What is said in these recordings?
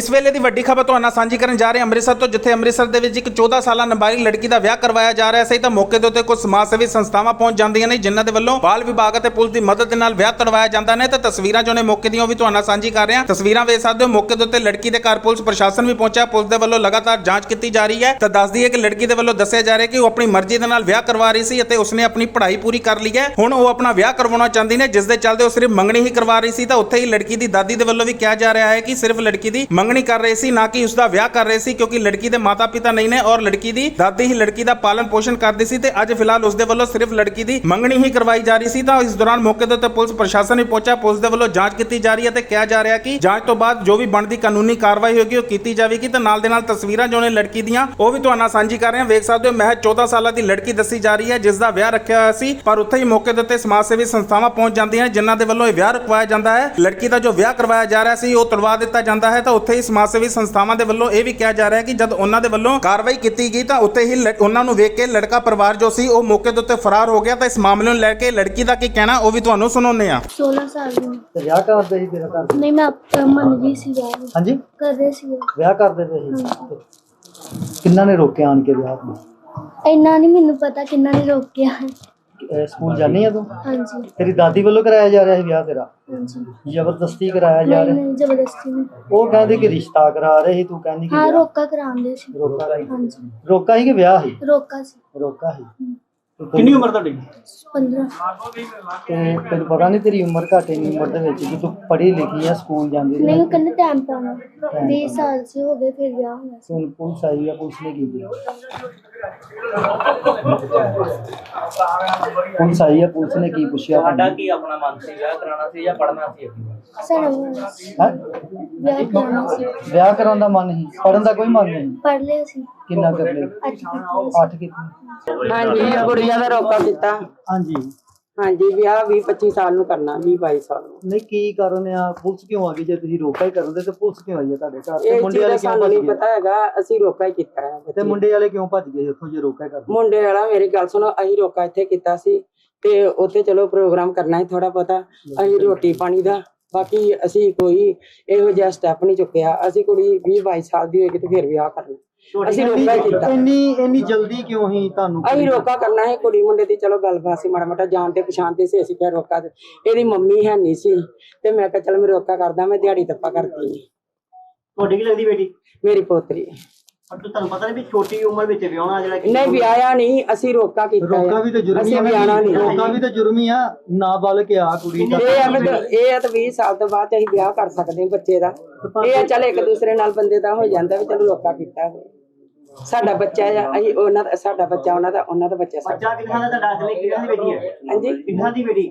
ਇਸ ਵੇਲੇ ਦੀ ਵੱਡੀ ਖਬਰ ਤੁਹਾਨੂੰ ਸਾਂਝੀ ਕਰਨ ਜਾ ਰਹੇ ਅੰਮ੍ਰਿਤਸਰ ਤੋਂ, ਜਿੱਥੇ ਅੰਮ੍ਰਿਤਸਰ ਦੇ ਵਿੱਚ ਇੱਕ 14 ਸਾਲਾ ਨਾਬਾਲਿਗ ਲੜਕੀ ਦਾ ਵਿਆਹ ਕਰਵਾਇਆ ਜਾ ਰਿਹਾ ਸੀ ਤਾਂ ਮੌਕੇ ਦੇ ਉੱਤੇ ਕੁਝ ਸਮਾਜ ਸੇਵੀ ਸੰਸਥਾਵਾਂ ਪਹੁੰਚ ਜਾਂਦੀਆਂ ਨੇ, ਜਿਨ੍ਹਾਂ ਦੇ ਵੱਲੋਂ ਬਾਲ ਵਿਭਾਗ ਅਤੇ ਪੁਲਿਸ ਦੀ ਮਦਦ ਨਾਲ ਵਿਆਹ ਕਰਵਾਇਆ ਜਾਂਦਾ ਨੇ ਤਾਂ ਤਸਵੀਰਾਂ ਜੋ ਨੇ ਮੌਕੇ ਦੀਆਂ ਉਹ ਵੀ ਤੁਹਾਨੂੰ ਸਾਂਝੀ ਕਰ ਰਹੇ ਹਾਂ। ਤਸਵੀਰਾਂ ਵੇਖ ਸਕਦੇ ਹੋ, ਮੌਕੇ ਦੇ ਉੱਤੇ ਲੜਕੀ ਦੇ ਘਰ ਪੁਲਿਸ ਪ੍ਰਸ਼ਾਸਨ ਵੀ ਪਹੁੰਚਿਆ, ਪੁਲਿਸ ਦੇ ਵੱਲੋਂ ਲਗਾਤਾਰ ਜਾਂਚ ਕੀਤੀ ਜਾ ਰਹੀ ਹੈ ਤਾਂ ਦੱਸਦੀ ਹੈ ਕਿ ਲੜਕੀ ਦੇ ਵੱਲੋਂ ਦੱਸਿਆ ਜਾ ਰਿਹਾ ਕਿ ਉਹ ਆਪਣੀ ਮਰਜ਼ੀ ਦੇ ਨਾਲ ਵਿਆਹ ਕਰਵਾ ਰਹੀ ਸੀ ਅਤੇ ਉਸਨੇ ਆਪਣੀ ਪੜ੍ਹਾਈ ਪੂਰੀ ਕਰ ਲਈ ਹੈ। ਹੁਣ ਉਹ ਆਪਣਾ ਵਿਆਹ ਕਰਵਾਉਣਾ ਚਾਹੁੰਦੀ ਨੇ, ਜਿਸ ਦੇ ਚੱਲਦੇ ਉਹ ਸਿਰਫ ਮੰਗਣੀ ਹੀ ਕਰਵਾ ਰਹੀ ਸੀ ਤਾਂ ਉੱਥੇ ਹੀ ਲੜਕੀ ਦੀ ਦਾਦੀ ਦੇ ਵੱਲੋਂ ਵੀ ਕਿਹਾ ਜਾ ਰਿਹਾ ਹੈ ਕਿ ਸਿਰਫ ਲੜਕੀ ਦੀ ਮੰਗਣੀ ਕਰ ਰਹੇ ਸੀ, ਨਾ ਕਿ ਉਸ ਦਾ ਵਿਆਹ ਕਰ ਰਹੇ ਸੀ, ਕਿਉਂਕਿ ਲੜਕੀ ਦੇ ਮਾਤਾ-ਪਿਤਾ ਨਹੀਂ ਨੇ ਔਰ ਲੜਕੀ ਦੀ ਦਾਦੀ ਹੀ ਲੜਕੀ ਦਾ ਪਾਲਣ ਪੋਸ਼ਣ ਕਰਦੀ ਸੀ ਤੇ ਅੱਜ ਫਿਲਹਾਲ ਉਸ ਦੇ ਵੱਲੋਂ ਸਿਰਫ ਲੜਕੀ ਦੀ ਮੰਗਣੀ ਹੀ ਕਰਵਾਈ ਜਾ ਰਹੀ ਸੀ। ਤਾਂ ਇਸ ਦੌਰਾਨ ਮੌਕੇ ਦੇ ਉੱਤੇ ਪੁਲਿਸ ਪ੍ਰਸ਼ਾਸਨ ਵੀ ਪਹੁੰਚਿਆ, ਪੁਲਿਸ ਦੇ ਵੱਲੋਂ ਜਾਂਚ ਕੀਤੀ ਜਾ ਰਹੀ ਹੈ ਤੇ ਕਿਹਾ ਜਾ ਰਿਹਾ ਕਿ ਜਾਂਚ ਤੋਂ ਬਾਅਦ ਜੋ ਵੀ ਬਣਦੀ ਕਾਨੂੰਨੀ ਕਾਰਵਾਈ ਹੋਏਗੀ, ਉਹ ਕੀਤੀ ਜਾਵੇਗੀ ਤੇ ਨਾਲ ਦੇ ਨਾਲ ਤਸਵੀਰਾਂ ਜੋ ਨੇ ਲੜਕੀ ਦੀਆਂ, ਉਹ ਵੀ ਤੁਹਾਨੂੰ ਸਾਂਝੀ ਕਰ ਰਹੇ ਹਾਂ। ਵੇਖ ਸਕਦੇ ਹੋ, ਮਹਿਜ 14 ਸਾਲਾਂ ਦੀ ਲੜਕੀ ਦੱਸੀ ਜਾ ਰਹੀ ਹੈ, ਜਿਸ ਦਾ ਵਿਆਹ ਰੱਖਿਆ ਹੋਇਆ ਸੀ, ਪਰ ਉੱਥੇ ਹੀ ਮੌਕੇ ਦੇ ਉੱਤੇ ਸਮਾਜ ਸੇਵੀ ਸੰਸਥਾਵਾਂ ਪਹੁੰਚ ਜਾਂਦੀਆਂ ਜਿਨ੍ਹਾਂ ਦੇ ਵੱਲੋਂ ਇਹ ਵਿਆਹ ਰਕਵਾਇਆ ਜਾਂਦਾ ਹੈ। ਲੜਕੀ ਦਾ ਜੋ ਵਿਆਹ ਕਰਵਾਇਆ ਜਾ ਰਿਹਾ ਸੀ, ਉਹ ਤੁੜਵਾ ਦਿੱਤਾ ਜਾਂਦਾ ਹੈ, ਤਾਂ ਉੱਥੇ ਹੀ ਸਮਾਜ ਸੇਵੀ ਸੰਸਥਾਵਾਂ ਦੇ ਵੱਲੋਂ ਇਹ ਵੀ ਕਿਹਾ ਜਾ ਰਿਹਾ ਹੈ ਕਿ ਜਦ ਉਹਨਾਂ ਦੇ ਵੱਲੋਂ ਕਾਰਵਾਈ ਕੀਤੀ ਗਈ ਤਾਂ ਉੱਥੇ ਹੀ ਉਹਨਾਂ ਨੂੰ ਵੇਖ ਕੇ ਲੜਕਾ ਪਰਿਵਾਰ ਜੋ ਸੀ ਉਹ ਮੌਕੇ ਦੇ ਉੱਤੇ ਫਰਾਰ ਹੋ ਗਿਆ। ਤਾਂ ਇਸ ਮਾਮਲੇ ਨੂੰ ਲੈ ਕੇ ਲੜਕੀ ਦਾ ਕੀ ਕਹਿਣਾ ਉਹ ਵੀ ਤੁਹਾਨੂੰ ਸੁਣਾਉਂਦੇ ਆ 16 ਸਾਲ ਦੀ। ਤੇ ਵਿਆਹ ਕਰਦੇ ਸੀ ਤੇਰਾ ਘਰ? ਨਹੀਂ ਮੈਂ ਆਪ- ਮੰਨ ਗਈ ਸੀ ਵਿਆਹ ਨੂੰ। ਹਾਂਜੀ? ਕਰਦੇ ਸੀ ਵਿਆਹ। ਕਰਦੇ ਪਏ ਸੀ? ਕਿੰਨਾ ਨੇ ਰੋਕਿਆ ਆਣ ਕੇ ਵਿਆਹ ਨੂੰ? ਇੰਨਾ ਨਹੀਂ ਮੈਨੂੰ ਪਤਾ ਕਿੰਨਾ ਨੇ ਰੋਕਿਆ। ਅਹ ਸਕੂਲ ਜਾਣੀ ਆ ਤੂੰ? ਹਾਂਜੀ। ਤੇਰੀ ਦਾਦੀ ਵੱਲੋਂ ਕਰਾਇਆ ਜਾ ਰਿਹਾ ਸੀ ਵਿਆਹ ਤੇਰਾ? ਹਾਂਜੀ। ਜ਼ਬਰਦਸਤੀ ਕਰਾਇਆ ਜਾ ਨਹੀਂ ਰਿਹਾ? ਨਹੀਂ ਜ਼ਬਰਦਸਤੀ ਨਹੀਂ। ਉਹ ਕਹਿੰਦੇ ਕਿ ਰਿਸ਼ਤਾ ਕਰਾ ਰਹੇ ਸੀ ਤੂੰ ਕਹਿੰਦੀ ਕਿ ਹਾਂ ਵਿਆਹ। ਰੋਕਾ ਕਰਾਉਂਦੇ ਸੀ। ਰੋਕਾ ਹਾਂਜੀ। ਰੋਕਾ ਸੀ ਕਿ ਵਿਆਹ ਸੀ? ਰੋਕਾ ਸੀ। ਰੋਕਾ ਸੀ। ਕਿੰਨੀ ਉਮਰ ਤੁਹਾਡੀ? 15 ਤੇ ਤੈਨੂੰ ਪਤਾ ਨਹੀਂ ਤੇਰੀ ਉਮਰ ਘੱਟ ਇੰਨੀ ਉਮਰ ਦੇ ਵਿੱਚ ਕਿ ਤੂੰ ਪੜ੍ਹੀ ਲਿਖੀ ਆ ਸਕੂਲ ਜਾਂਦੀ ਨਹੀਂ ਉਹ ਕਹਿੰਦੇ ਟਾਈਮ ਪਾਉਣਾ 20 ਸਾਲ ਸੇ ਹੋ ਗਏ ਫਿਰ ਵਿਆਹ ਹੋਇਆ ਸੀ। ਹੁਣ ਪੁਲਿਸ ਆਈ ਆ ਪੁਲਿਸ ਨੇ ਕੀ ਕੀਤਾ? ਪੁਲਿਸ ਆਈ ਆ ਪੁਲਿਸ ਨੇ ਕੀ ਪੁੱਛਿਆ? ਤੁਹਾਡਾ ਕੀ ਆਪਣਾ ਮਨ ਸੀ? ਵਿਆਹ ਕਰਾਉਣਾ ਸੀ ਜਾਂ ਪੜ੍ਹਨਾ ਸੀ ਅੱਗੇ? ਸਾਡਾ। ਹੈਂ? ਵਿਆਹ ਕਰਾਉਣਾ ਸੀ। ਵਿਆਹ ਕਰਾਉਣ ਦਾ ਮਨ ਨਹੀਂ ਪੜਨ ਦਾ ਕੋਈ ਮਨ ਨਹੀਂ? ਪੜ ਲਿਆ ਸੀ। ਕਿੰਨਾ ਕਰ ਕੀਤੀ। ਅੱਠ ਕਿਤਨੀ ਹਾਂਜੀ ਗੁੜੀਆ ਦਾ ਰੋਕਾ ਕੀਤਾ। ਹਾਂਜੀ। ਹਾਂਜੀ ਵਿਆਹ 20 25 ਸਾਲ ਨੂੰ ਕਰਨਾ 20 22 ਸਾਲ ਨੂੰ। ਨਹੀਂ ਕੀ ਕਾਰਨ ਆ? ਪੁਲਿਸ ਕਿਉਂ ਆ ਗਈ? ਜੇ ਤੁਸੀਂ ਰੋਕਾ ਹੀ ਕਰਦੇ ਤੇ ਪੁਲਿਸ ਕਿਉਂ ਆਈ ਆ ਤੁਹਾਡੇ ਘਰ? ਤੇ ਮੁੰਡੇ ਵਾਲੇ ਕਿਉਂ ਭੱਜ ਗਏ? ਪਤਾ ਹੈਗਾ ਅਸੀਂ ਰੋਕਾ ਹੀ ਕੀਤਾ ਹੈ ਤੇ। ਮੁੰਡੇ ਵਾਲੇ ਕਿਉਂ ਭੱਜ ਗਏ ਉੱਥੋਂ ਜੇ ਰੋਕਾ ਹੀ ਕਰਦੇ? ਮੁੰਡੇ ਵਾਲਾ ਮੇਰੀ ਗੱਲ ਸੁਣੋ ਅਸੀਂ ਰੋਕਾ ਇੱਥੇ ਕੀਤਾ ਸੀ ਤੇ ਉੱਥੇ ਚਲੋ ਪ੍ਰੋਗਰਾਮ ਕਰਨਾ ਹੈ ਥੋੜਾ ਪਤਾ ਅਸੀਂ ਰੋਟੀ ਪਾਣੀ ਦਾ ਬਾਕੀ ਅਸੀਂ ਕੋਈ ਇਹੋ ਜਿਹਾ ਸਟੈਪ ਨਹੀਂ ਚੁੱਕਿਆ। ਅਸੀਂ ਕੁੜੀ 20 22 ਸਾਲ ਦੀ ਹੋਏਗੀ ਤੇ ਫਿਰ ਵਿਆਹ ਕਰਨਾ। ਅਸੀਂ ਰੋਕਾ ਕੀਤਾ। ਇੰਨੀ ਇੰਨੀ ਜਲਦੀ ਕਿਉਂ ਹੀ ਤੁਹਾਨੂੰ ਅਸੀਂ ਰੋਕਾ ਕਰਨਾ ਹੈ ਕੁੜੀ ਮੁੰਡੇ ਦੀ ਚਲੋ ਗੱਲਬਾਤ ਸੀ ਮਾੜਾ ਮਾੜਾ ਜਾਣ ਤੇ ਪਛਾਣ ਤੇ ਸੀ ਅਸੀਂ ਕਿਹਾ ਰੋਕਾ ਦੇ। ਇਹਦੀ ਮੰਮੀ ਹੈ ਨਹੀਂ ਸੀ ਤੇ ਮੈਂ ਕਿਹਾ ਚਲ ਮੈਂ ਰੋਕਾ ਕਰਦਾ ਮੈਂ ਦਿਹਾੜੀ ਤੱਪਾ ਕਰਦੀ। ਤੁਹਾਡੀ ਕੀ ਲੱਗਦੀ ਬੇਟੀ? ਮੇਰੀ ਪੋਤਰੀ। ਪਰ ਤੁਹਾਨੂੰ ਪਤਾ ਨਹੀਂ ਵੀ ਛੋਟੀ ਉਮਰ ਵਿੱਚ ਵਿਆਹਣਾ ਜਿਹੜਾ ਕਿ ਨਹੀਂ ਵਿਆਹਿਆ ਨਹੀਂ ਅਸੀਂ ਰੋਕਾ ਕੀਤਾ ਰੋਕਾ ਹੈ। ਵੀ ਤਾਂ ਜੁਰਮ ਹੀ ਅਸੀਂ ਆ ਵਿਆਹਣਾ। ਨਹੀਂ। ਰੋਕਾ ਵੀ ਤਾਂ ਜੁਰਮ ਹੀ ਆ ਨਾਬਾਲਗ ਆ ਕੁੜੀ ਦਾ ਇਹ ਵੀ ਤਾਂ- ਇਹ ਆ ਤਾਂ 20 ਸਾਲ ਤੋਂ ਬਾਅਦ ਅਸੀਂ ਵਿਆਹ ਕਰ ਸਕਦੇ ਹਾਂ ਬੱਚੇ ਦਾ। ਇਹ ਆ ਚੱਲ ਇੱਕ ਦੂਸਰੇ ਨਾਲ ਬੰਦੇ ਦਾ ਹੋ ਜਾਂਦਾ ਵੀ ਚਲੋ ਰੋਕਾ ਕੀਤਾ ਹੋਵੇ। ਸਾਡਾ ਬੱਚਾ ਆ ਅਸੀਂ ਉਹਨਾਂ ਦਾ ਸਾਡਾ ਬੱਚਾ ਉਹਨਾਂ ਦਾ ਉਹਨਾਂ ਦਾ ਬੱਚਾ ਸਾਡਾ। ਬੱਚਾ ਕਿੰਨਾ ਦਾ ਤੁਹਾਡਾ ਅਸਲੀ ਕਿੰਨਾ ਦੀ ਬੇਟੀ ਹੈ ਹਾਂਜੀ? ਕਿੰਨਾ ਦੀ ਬੇਟੀ?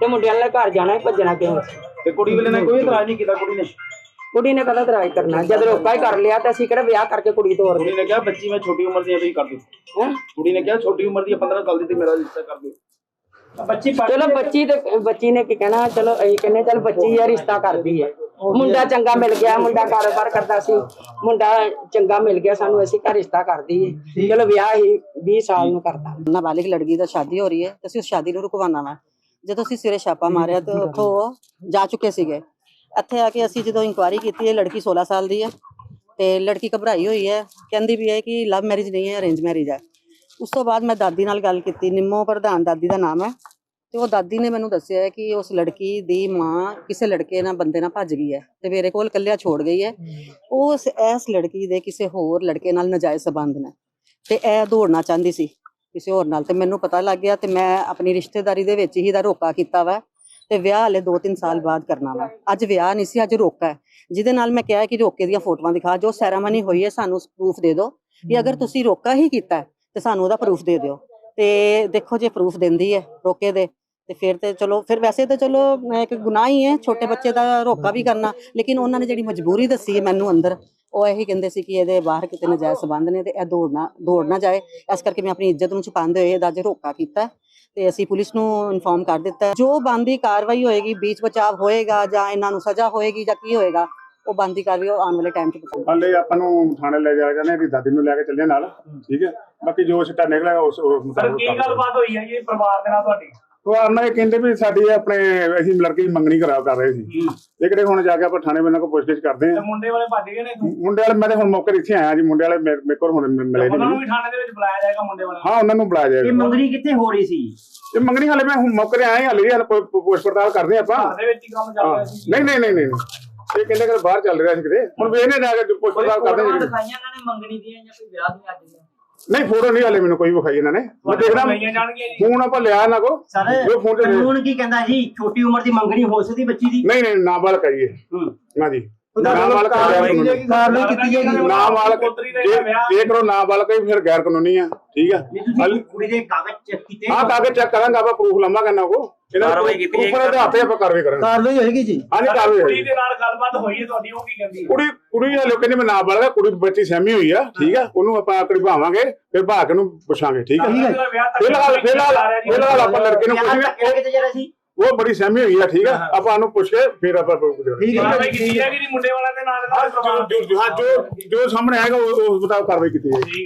ਤੇ ਮੁੰਡੇ ਵਾਲੇ ਘਰ ਜਾਣਾ ਸੀ, ਭੱਜਣਾ ਕਿਉਂ? ਸੀ ਤੇ ਕੁੜੀ ਵਾਲੇ ਨੇ ਕੋਈ ਇਤਰਾਜ਼ ਨਹੀਂ ਕੀਤਾ ਕੁੜੀ ਨੇ? ਕੁੜੀ ਨੇ ਕਦਾ ਤਰਾਜ ਕਰਨਾ? ਜਦ ਰੋਕਾ ਹੀ ਕਰ ਲਿਆ ਤੇ ਅਸੀਂ ਕਿਹੜਾ ਵਿਆਹ ਕਰਕੇ ਕੁੜੀ ਤੋਰ ਕੁੜੀ ਨੇ ਕਿਹਾ ਬੱਚੀ ਮੈਂ ਛੋਟੀ ਉਮਰ ਦੀ ਆ ਤੁਸੀਂ ਕਰ ਦਿਓ। ਹੈਂ? ਕੁੜੀ ਨੇ ਕਿਹਾ ਛੋਟੀ ਉਮਰ ਦੀ ਆ 15 ਸਾਲ ਦੀ ਤੇ ਮੇਰਾ ਰਿਸ਼ਤਾ ਕਰ ਦਿਓ। ਬੱਚੀ ਪੜ੍ਹ ਚਲੋ ਬੱਚੀ ਤੇ ਬੱਚੀ ਨੇ ਕੀ ਕਹਿਣਾ? ਚਲੋ ਅਸੀਂ ਕਹਿੰਦੇ ਚਲ ਬੱਚੀ ਆ ਰਿਸ਼ਤਾ ਕਰਦੀ ਹੈ। ਮੁੰਡਾ ਚੰਗਾ ਮਿਲ ਗਿਆ ਮੁੰਡਾ ਕਾਰੋਬਾਰ ਕਰਦਾ ਸੀ। ਮੁੰਡਾ ਚੰਗਾ ਮਿਲ ਗਿਆ ਸਾਨੂੰ ਅਸੀਂ ਘਰ ਰਿਸ਼ਤਾ ਕਰਦੀ ਹੈ ਚਲੋ ਵਿਆਹ ਹੀ 20 ਸਾਲ ਨੂੰ ਕਰਤਾ। ਨਾਬਾਲਿਗ ਲੜਕੀ ਦਾ ਸ਼ਾਦੀ ਹੋ ਰਹੀ ਹੈ ਤੇ ਅਸੀਂ ਉਸ ਸ਼ਾਦੀ ਨੂੰ ਰੁਕਵਾਉਣਾ ਵਾ। ਜਦੋਂ ਅਸੀਂ ਸਿਰੇ ਛਾਪਾ ਮਾਰਿਆ ਤੇ ਉੱਥੋਂ ਉਹ ਜਾ ਚੁੱਕੇ ਸੀਗੇ। ਇੱਥੇ ਆ ਕੇ ਅਸੀਂ ਜਦੋਂ ਇਨਕੁਆਇਰੀ ਕੀਤੀ ਇਹ ਲੜਕੀ 16 ਸਾਲ ਦੀ ਹੈ ਤੇ ਲੜਕੀ ਘਬਰਾਈ ਹੋਈ ਹੈ। ਕਹਿੰਦੀ ਵੀ ਹੈ ਕਿ ਲਵ ਮੈਰਿਜ ਨਹੀਂ ਹੈ ਅਰੇਂਜ ਮੈਰਿਜ ਹੈ। ਉਸ ਤੋਂ ਬਾਅਦ ਮੈਂ ਦਾਦੀ ਨਾਲ ਗੱਲ ਕੀਤੀ ਨਿੰਮੋ ਪ੍ਰਧਾਨ ਦਾਦੀ ਦਾ ਨਾਮ ਹੈ। ਤੇ ਉਹ ਦਾਦੀ ਨੇ ਮੈਨੂੰ ਦੱਸਿਆ ਕਿ ਉਸ ਲੜਕੀ ਦੀ ਮਾਂ ਕਿਸੇ ਲੜਕੇ ਨਾਲ ਬੰਦੇ ਨਾਲ ਭੱਜ ਗਈ ਹੈ ਤੇ ਮੇਰੇ ਕੋਲ ਇਕੱਲਿਆ ਛੋੜ ਗਈ ਹੈ। ਉਸ ਇਸ ਲੜਕੀ ਦੇ ਕਿਸੇ ਹੋਰ ਲੜਕੇ ਨਾਲ ਨਜਾਇਜ਼ ਸਬੰਧ ਨੇ। ਤੇ ਇਹ ਦੌੜਨਾ ਚਾਹੁੰਦੀ ਸੀ। ਕਿਸੇ ਹੋਰ ਨਾਲ ਤੇ ਮੈਨੂੰ ਪਤਾ ਲੱਗ ਗਿਆ ਤੇ ਮੈਂ ਆਪਣੀ ਰਿਸ਼ਤੇਦਾਰੀ ਦੇ ਵਿੱਚ ਹੀ ਦਾ ਰੋਕਾ ਕੀਤਾ ਵਾ ਤੇ ਵਿਆਹ ਹਲੇ 2-3 ਸਾਲ ਬਾਅਦ ਕਰਨਾ ਵਾ। ਅੱਜ ਵਿਆਹ ਨਹੀਂ ਸੀ ਅੱਜ ਰੋਕਾ ਹੈ। ਜਿਹਦੇ ਨਾਲ ਮੈਂ ਕਿਹਾ ਕਿ ਰੋਕੇ ਦੀਆਂ ਫੋਟੋਆਂ ਦਿਖਾ ਜੋ ਸੈਰਾਮਨੀ ਹੋਈ ਹੈ ਸਾਨੂੰ ਪ੍ਰੂਫ ਦੇ ਦਿਓ ਕਿ ਅਗਰ ਤੁਸੀਂ ਰੋਕਾ ਹੀ ਕੀਤਾ ਤੇ ਸਾਨੂੰ ਉਹਦਾ ਪ੍ਰੂਫ ਦੇ ਦਿਓ। ਤੇ ਦੇਖੋ ਜੇ ਪ੍ਰੂਫ ਦਿੰਦੀ ਹੈ ਰੋਕੇ ਦੇ ਤੇ ਫਿਰ ਤੇ ਚਲੋ ਫਿਰ ਵੈਸੇ ਤਾਂ ਚਲੋ ਅਹ ਇੱਕ ਗੁਨਾਹ ਹੀ ਹੈ ਛੋਟੇ ਬੱਚੇ ਦਾ ਰੋਕਾ ਵੀ ਕਰਨਾ ਲੇਕਿਨ ਉਹਨਾਂ ਨੇ ਜਿਹੜੀ ਮਜਬੂਰੀ ਦੱਸੀ ਹੈ ਮੈਨੂੰ ਅੰਦਰ ਉਹ ਇਹੀ ਕਹਿੰਦੇ ਸੀ ਕਿ ਇਹਦੇ ਬਾਹਰ ਕਿਤੇ ਨਜਾਇਜ਼ ਸਬੰਧ ਨੇ ਤੇ ਇਹ ਦੌੜਨਾ ਦੌੜ ਨਾ ਜਾਏ। ਇਸ ਕਰਕੇ ਮੈਂ ਆਪਣੀ ਇੱਜ਼ਤ ਨੂੰ ਛੁਪਾਉਂਦੇ ਹੋਏ ਇਹਦਾ ਅੱਜ ਰੋਕਾ ਕੀਤਾ ਤੇ ਅਸੀਂ ਪੁਲਿਸ ਨੂੰ ਇਨਫੋਰਮ ਕਰ ਦਿੱਤਾ। ਜੋ ਬੰਦੀ ਕਾਰਵਾਈ ਹੋਏਗੀ ਬੀਚ ਬਚਾਵ ਹੋਏਗਾ ਜਾਂ ਇਹਨਾਂ ਨੂੰ ਸਜ਼ਾ ਹੋਏਗੀ ਜਾਂ ਕੀ ਹੋਏਗਾ ਉਹ ਬੰਦੀ ਕਾਰਵਾਈ ਉਹ ਆਉਣ ਵਾਲੇ ਟਾਈਮ 'ਚ ਪਤਾ ਹਾਲੇ ਆਪਾਂ ਨੂੰ ਥਾਣੇ ਲੈ ਜਾ ਕੇ ਨੇ ਇਹਦੀ ਦਾਦੀ ਨੂੰ ਲੈ ਕੇ ਚੱਲੇ ਨਾਲ ਠੀਕ ਹੈ? ਬਾਕੀ ਜੋ ਸਿੱਟਾ ਨਿਕਲਿਆ ਉਸ ਉਸ ਮੁਤਾਬਕ ਕੀ ਗੱਲਬਾਤ ਹੋਈ ਹੈ ਜੀ ਪਰਿਵਾਰ ਦੇ ਨਾਲ ਤੁਹਾਡੀ? ਉਹ ਆਨਾ ਇਹ ਕਹਿੰਦੇ ਵੀ ਸਾਡੀ ਆਪਣੇ ਅਸੀਂ ਲੜਕੀ ਦੀ ਮੰਗਣੀ ਕਰਾ ਕਰ ਰਹੇ ਸੀ। ਇਹ ਕਿਹੜੇ ਹੁਣ ਜਾ ਕੇ ਆਪਾਂ ਥਾਣੇ ਬੰਨਾਂ ਕੋ ਪੁੱਛਗਿੱਛ ਕਰਦੇ ਤੇ ਆ ਮੁੰਡੇ ਵਾਲੇ ਭੱਜ ਗਏ ਨੇ ਮੁੰਡੇ ਵਾਲੇ ਮੈਂ ਤੇ ਹੁਣ ਮੌਕੇ ਤੇ ਇੱਥੇ ਆਇਆ ਜੀ ਮੁੰਡੇ ਵਾਲੇ ਮੇਰੇ ਮੇਰੇ ਕੋਲ ਹੁਣ ਮਿਲੇ ਉਹਨਾਂ ਨੂੰ ਨਹੀਂ ਵੀ ਥਾਣੇ ਦੇ ਵਿੱਚ ਬੁਲਾਇਆ ਜਾਏਗਾ ਮੁੰਡੇ ਵਾਲੇ ਹਾਂ ਉਹਨਾਂ ਨੂੰ ਬੁਲਾਇਆ ਇਹ ਜਾਏਗਾ ਮੰਗਣੀ ਕਿੱਥੇ ਹੋ ਰਹੀ ਸੀ? ਇਹ ਮੰਗਣੀ ਹਾਲੇ ਮੈਂ ਹੁਣ ਮੌਕੇ ਤੇ ਆਇਆ ਹਾਲੇ ਵੀ ਹਾਲੇ ਪੁ- ਪੁ- ਪੁੱਛ ਪੜਤਾਲ ਕਰਦੇ ਆਪਾਂ। ਘਰ ਦੇ ਵਿੱਚ ਹੀ ਕੰਮ ਚੱਲ ਹਾਂ। ਰਿਹਾ ਸੀ। ਨਹੀਂ ਨਹੀਂ ਨਹੀਂ ਨਹੀਂ ਨਹੀਂ। ਇਹ ਕਹਿੰਦੇ ਕਿ ਬਾਹਰ ਚੱਲ ਰਿਹਾ ਸੀ ਕਿਤੇ। ਹੁਣ ਵੇਖਨੇ ਜਾ ਕੇ ਪੁੱਛ ਪੜਤਾਲ ਕਰਦੇ ਹਾਂ ਜੀ। ਦਿਖਾਈਆਂ ਇਹਨਾਂ ਨੇ ਮੰਗਣੀ ਦੀਆਂ ਜਾਂ ਕੋਈ ਵਿਆਹ ਦੀਆਂ ਅੱਜ ਨਹੀਂ ਫੋਟੋ ਨਹੀਂ ਹਾਲੇ ਮੈਨੂੰ ਕੋਈ ਵਿਖਾਈ ਇਹਨਾਂ ਨੇ। ਮੈਂ ਦੇਖਦਾ ਲਈਆਂ ਜਾਣਗੀਆਂ ਜੀ। ਫੋਨ ਆਪਾਂ ਲਿਆ ਇਹਨਾਂ ਕੋ ਸਰ ਜੋ ਫੋਨ ਤੇ ਕਾਨੂੰਨ ਕੀ ਕਹਿੰਦਾ ਜੀ ਛੋਟੀ ਉਮਰ ਦੀ ਮੰਗਣੀ ਹੋ ਸਕਦੀ ਬੱਚੀ ਦੀ। ਨਹੀਂ ਨਹੀਂ ਨਾਬਾਲਗ ਹੈ ਜੀ। ਹੂੰ। ਨਾ ਜੀ। ਕਾਰਵਾਈ ਕੀਤੀ ਜਾਏਗੀ ਜੇ। ਫਿਰ ਗੈਰ ਕਾਨੂੰਨੀ ਆ। ਠੀਕ ਆ? ਕੁੜੀ ਦੇ ਕਾਗਜ਼ ਚੈੱਕ ਕੀਤੇ? ਆ ਕਾਗਜ਼ ਚੈੱਕ ਕਰਾਂਗਾ ਆਪਾਂ ਪ੍ਰੂਫ ਲੰਮਾ ਕਰਨਾ ਕੋ ਇਹਨਾਂ ਕਾਰਵਾਈ ਕੀਤੀ ਉੱਪਰ ਦੇ ਹੱਥੇ ਆਪਾਂ ਕਾਰਵਾਈ ਕਰਾਂਗੇ। ਕਾਰਵਾਈ ਹੋਏਗੀ ਜੀ? ਹਾਂਜੀ ਕਾਰਵਾਈ ਕੁੜੀ ਹੋਈ ਦੇ ਨਾਲ ਗੱਲਬਾਤ ਹੋਈ ਹੈ ਤੁਹਾਡੀ ਉਹ ਕੀ ਕਹਿੰਦੀ ਹੈ? ਕੁੜੀ ਕੁੜੀ ਹਲੇ ਕਹਿੰਦੇ ਮੈਂ ਨਾਬਾਲਗ ਆ ਕੁੜੀ ਬੱਚੀ ਸਹਿਮੀ ਹੋਈ ਆ ਠੀਕ ਆ? ਉਹਨੂੰ ਆਪਾਂ ਆਕੜੀ ਭਾਵਾਂਗੇ ਫਿਰ ਭਾਗ ਕੇ ਨੂੰ ਪੁੱਛਾਂਗੇ ਠੀਕ ਆ? ਫਿਲਹਾਲ ਫਿਲਹਾਲ ਫਿਲਹਾਲ ਆਪਾਂ ਲੜਕੇ ਨੂੰ ਪੁੱਛਾਂਗੇ ਉਹ ਬੜੀ ਸਹਿਮੀ ਹੋਈ ਆ ਠੀਕ ਆ? ਆਪਾਂ ਉਹਨੂੰ ਪੁੱਛ ਕੇ ਫਿਰ ਆਪਾਂ ਠੀਕ ਹੈ। ਕਾਰਵਾਈ ਕੀਤੀ ਹੈ ਕਿ ਨਹੀਂ ਮੁੰਡੇ ਵਾਲਿਆਂ ਦੇ ਨਾਲ ਹਾਂ ਜੋ ਜੋ ਜੋ ਸਾਹਮਣੇ ਆਏਗਾ ਉਹ ਉਸ ਮੁਤਾਬਕ ਕਾਰਵਾਈ ਕੀਤੀ ਜਾਏਗੀ।